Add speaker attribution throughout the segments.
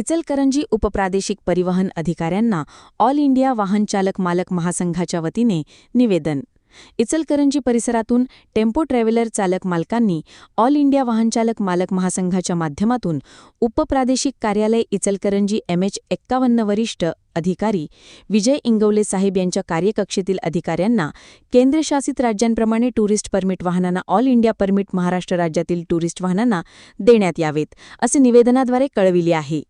Speaker 1: इचलकरंजी उपप्रादेशिक परिवहन अधिकाऱ्यांना ऑल इंडिया वाहन चालक मालक महासंघाच्या वतीने निवेदन. इचलकरंजी परिसरातून टेम्पो ट्रॅव्हलर चालक मालकांनी ऑल इंडिया वाहनचालक मालक महासंघाच्या माध्यमातून उपप्रादेशिक कार्यालय इचलकरंजी एमएच एक्कावन्न वरिष्ठ अधिकारी विजय इंगवले साहेब यांच्या कार्यकक्षेतील अधिकाऱ्यांना केंद्रशासित राज्यांप्रमाणे टुरिस्ट परमिट वाहनांना ऑल इंडिया परमिट महाराष्ट्र राज्यातील टुरिस्ट वाहनांना देण्यात यावेत असे निवेदनाद्वारे कळविले आहे.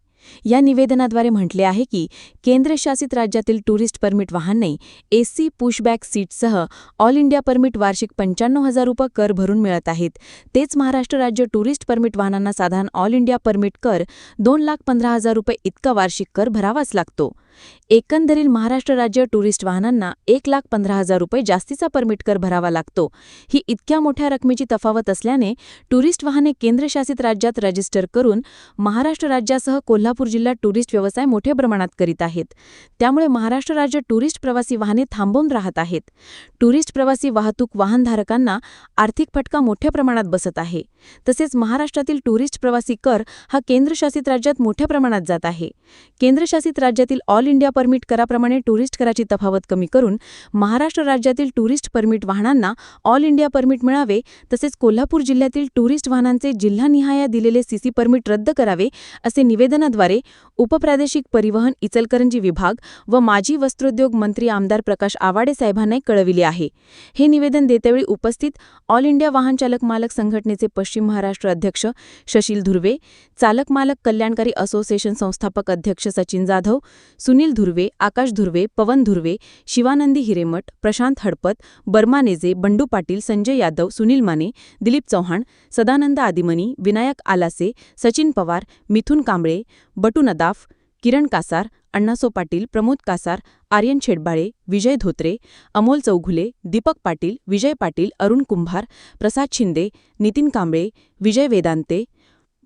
Speaker 1: या निवेदनाद्वारे म्हटले आहे की केंद्रशासित राज्यातील टुरिस्ट परमिट वाहने एसी पुशबॅक सीटसह ऑल इंडिया परमिट वार्षिक पंच्याण्णव हजार रुपये कर भरून मिळत आहेत. तेच महाराष्ट्र राज्य टुरिस्ट परमिट वाहनांना साधारण ऑल इंडिया परमिट कर दोन लाख पंधरा हजार रुपये इतका वार्षिक कर भरावाच लागतो. एकंदरीत महाराष्ट्र राज्य टुरिस्ट वाहनांना एक लाख पंधरा हजार रुपये जास्तीचा परमिट कर भरावा लागतो. ही इतक्या मोठ्या रकमेची तफावत असल्याने टुरिस्ट वाहने केंद्रशासित राज्यात रजिस्टर करून महाराष्ट्र राज्यासह कोल्हापूर जिल्हा टुरिस्ट व्यवसाय मोठ्या प्रमाणात करीत आहेत. त्यामुळे महाराष्ट्र राज्य टुरिस्ट प्रवासी वाहने थांबवून राहत आहेत. टुरिस्ट प्रवासी वाहतूक वाहनधारकांना आर्थिक फटका मोठ्या प्रमाणात बसत आहे. तसेच महाराष्ट्रातील टुरिस्ट प्रवासी कर हा केंद्रशासित राज्यात मोठ्या प्रमाणात जात आहे. केंद्रशासित राज्यातील ऑल ऑल इंडिया परमिट कराप्रमाणे टुरिस्ट कराची तफावत कमी करून महाराष्ट्र राज्यातील टुरिस्ट परमिट वाहनांना ऑल इंडिया परमिट मिळावे तसेच कोल्हापूर जिल्ह्यातील टुरिस्ट वाहनांचे जिल्हानिहाय दिलेले सीसी परमिट रद्द करावे असे निवेदनाद्वारे उपप्रादेशिक परिवहन इचलकरंजी विभाग व माजी वस्त्रोद्योग मंत्री आमदार प्रकाश आवाडे साहेबांना कळविले आहे. हे निवेदन देतेवेळी उपस्थित ऑल इंडिया वाहन चालक मालक संघटनेचे पश्चिम महाराष्ट्र अध्यक्ष शशील धुर्वे चालक मालक कल्याणकारी असोसिएशन संस्थापक अध्यक्ष सचिन जाधव सुनील धुर्वे आकाश धुर्वे पवन धुर्वे शिवानंदी हिरेमठ प्रशांत हडपत बर्मानेजे बंडू पाटील संजय यादव सुनील माने दिलीप चव्हाण सदानंद आदिमनी विनायक आलासे सचिन पवार मिथुन कांबळे बटू नदाफ किरण कासार अण्णासो पाटील प्रमोद कासार आर्यन छेडबाळे विजय धोत्रे अमोल चौघुले दीपक पाटील विजय पाटील अरुण कुंभार प्रसाद शिंदे नितीन कांबळे विजय वेदांते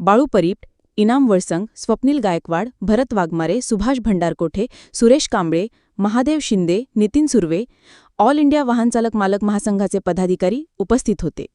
Speaker 1: बाळू परीप इनाम वळसंग स्वप्नील गायकवाड भरत वाघमारे सुभाष भंडारकोठे सुरेश कांबळे महादेव शिंदे नितीन सुर्वे ऑल इंडिया वाहनचालक मालक महासंघाचे पदाधिकारी उपस्थित होते.